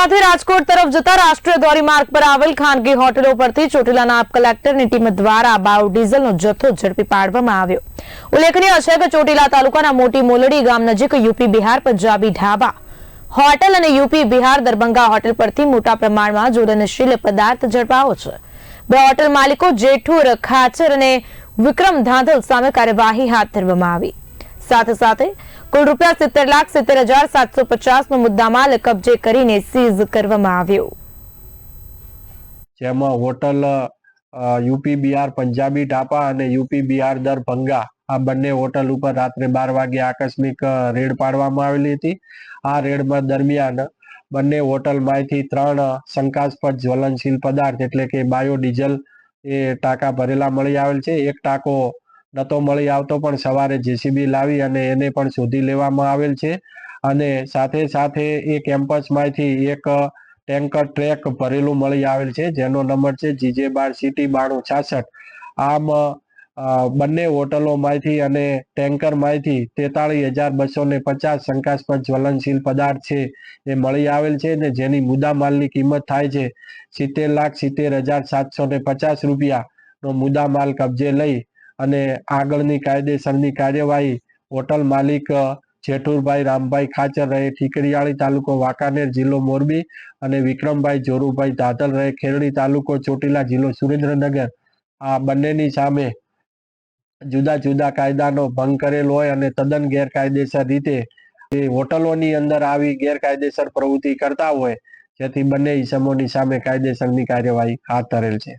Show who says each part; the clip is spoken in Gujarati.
Speaker 1: ચોટીલાથી રાજકોટ તરફ જતા રાષ્ટ્રીય ધોરીમાર્ગ પર આવેલ ખાનગી હોટલો પરથી ચોટીલા નાયબ કલેક્ટરની ટીમ દ્વારા બાયોડીઝલનો જથ્થો ઝડપી પાડવામાં આવ્યો. ઉલ્લેખનીય છે કે ચોટીલા તાલુકાના મોટી મોલડી ગામ નજીક યુપી બિહાર પંજાબી ઢાબા હોટેલ અને યુપી બિહાર દરભંગા હોટેલ પરથી મોટા પ્રમાણમાં જોડનશીલ પદાર્થ ઝડપાયો છે. બે હોટલ માલિકો જેઠુર ખાચર અને વિક્રમ ધાંધલ સામે કાર્યવાહી હાથ ધરવામાં આવી. સાથે સાથે કુલ રૂપિયા સિત્તેર લાખ સિત્તેર હજાર સાતસો પચાસ નો મુદ્દામાલ કબજે કરીને સીઝ કરવામાં આવ્યો.
Speaker 2: જેમાં હોટલ યુપી બિહાર, પંજાબી ઢાપા અને યુપી બિહાર દરભંગા આ બંને હોટલ ઉપર રાત્રે બાર વાગે આકસ્મિક રેડ પાડવામાં આવેલી હતી. આ રેડમાં દરમિયાન બંને હોટલમાંથી ત્રણ શંકાસ્પદ જ્વલનશીલ પદાર્થ એટલે કે બાયોડીઝલ એ ટાંકા ભરેલા મળી આવેલ છે. એક ટાંકો નતો મળી આવતો પણ સવારે જેસીબી લાવી અને એને પણ શોધી લેવામાં આવેલ છે. અને સાથે સાથે એ કેમ્પસમાંથી એક ટેન્કર ટ્રેક ભરેલું મળી આવેલ છે, જેનો નંબર છે જીજે બાર સિટી બાણું છાસઠ. આમ બંને હોટલોમાંથી અને ટેન્કરમાંથી તેતાળીસ હજાર બસો ને પચાસ શંકાસ્પદ જ્વલનશીલ પદાર્થ છે એ મળી આવેલ છે ને જેની મુદ્દામાલની કિંમત થાય છે સિત્તેર લાખ સિત્તેર હજાર સાતસો ને પચાસ રૂપિયાનો મુદ્દામાલ કબજે લઈ અને આગળની કાયદેસરની કાર્યવાહી હોટલ માલિક જેઠુરભાઈ રામભાઈ ખાચર રહે, ઠીકરીયાળી તાલુકો વાંકાનેર જિલ્લો મોરબી અને વિક્રમભાઈ જોરુભાઈ દાદલ રહે, ખેરડી તાલુકો ચોટીલા જિલ્લો સુરેન્દ્રનગર. આ બંનેની સામે જુદા જુદા કાયદાનો ભંગ કરેલ હોય અને તદ્દન ગેરકાયદેસર રીતે એ હોટલોની અંદર આવી ગેરકાયદેસર પ્રવૃત્તિ કરતા હોય, જેથી બંને ઈસમોની સામે કાયદેસરની કાર્યવાહી હાથ ધરેલ છે.